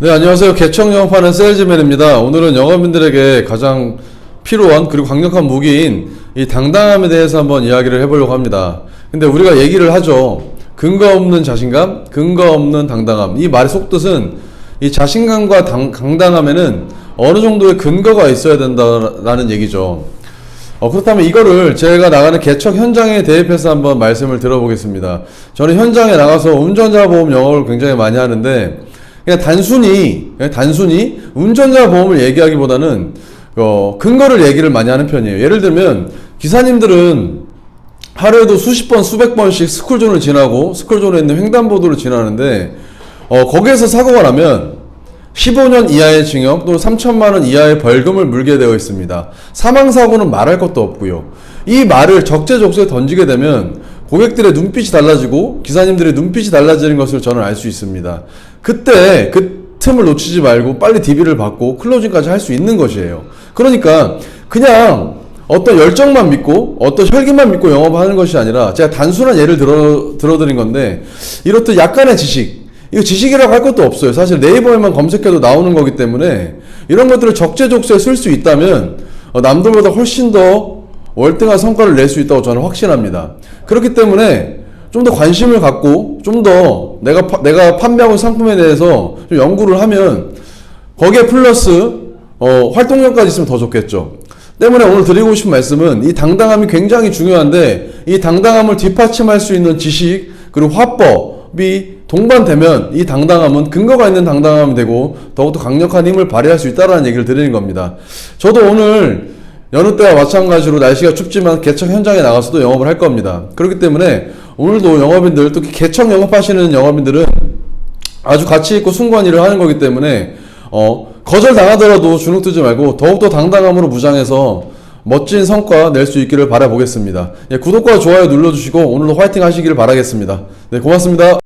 네, 안녕하세요. 개청 영업하는 세일즈맨입니다. 오늘은 영업인들에게 가장 필요한 그리고 강력한 무기인 이 당당함에 대해서 한번 이야기를 해보려고 합니다. 근데 우리가 얘기를 하죠. 근거 없는 자신감, 근거 없는 당당함. 이 말의 속뜻은 이 자신감과 당, 당당함에는 어느 정도의 근거가 있어야 된다라는 얘기죠. 어, 그렇다면 이거를 제가 나가는 개척 현장에 대입해서 한번 말씀을 들어보겠습니다. 저는 현장에 나가서 운전자 보험 영업을 굉장히 많이 하는데 그냥 단순히 그냥 단순히 운전자 보험을 얘기하기보다는 어, 근거를 얘기를 많이 하는 편이에요. 예를 들면 기사님들은 하루에도 수십 번, 수백 번씩 스쿨존을 지나고 스쿨존에 있는 횡단보도를 지나는데 어, 거기에서 사고가 나면 15년 이하의 징역 또는 3천만 원 이하의 벌금을 물게 되어 있습니다. 사망 사고는 말할 것도 없고요. 이 말을 적재적소에 던지게 되면 고객들의 눈빛이 달라지고 기사님들의 눈빛이 달라지는 것을 저는 알 수 있습니다. 그때 그 틈을 놓치지 말고 빨리 DB를 받고 클로징까지 할 수 있는 것이에요. 그러니까 그냥 어떤 열정만 믿고 어떤 혈기만 믿고 영업하는 것이 아니라 제가 단순한 예를 들어 들어드린 건데 이렇듯 약간의 지식 이거 지식이라고 할 것도 없어요. 사실 네이버에만 검색해도 나오는 거기 때문에 이런 것들을 적재적소에 쓸 수 있다면 어, 남들보다 훨씬 더 월등한 성과를 낼 수 있다고 저는 확신합니다. 그렇기 때문에 좀 더 관심을 갖고 좀 더 내가 파- 내가 판매하고 있는 상품에 대해서 좀 연구를 하면 거기에 플러스 어, 활동력까지 있으면 더 좋겠죠. 때문에 오늘 드리고 싶은 말씀은 이 당당함이 굉장히 중요한데 이 당당함을 뒷받침할 수 있는 지식 그리고 화법이 동반되면 이 당당함은 근거가 있는 당당함이 되고 더욱더 강력한 힘을 발휘할 수 있다는 얘기를 드리는 겁니다. 저도 오늘 여느 때와 마찬가지로 날씨가 춥지만 개척 현장에 나가서도 영업을 할 겁니다. 그렇기 때문에 오늘도 영업인들 특히 개척 영업하시는 영업인들은 아주 가치 있고 숭고한 일을 하는 거기 때문에 어, 거절 당하더라도 주눅 들지 말고 더욱더 당당함으로 무장해서 멋진 성과 낼 수 있기를 바라보겠습니다. 예, 구독과 좋아요 눌러주시고 오늘도 화이팅 하시기를 바라겠습니다. 네, 고맙습니다.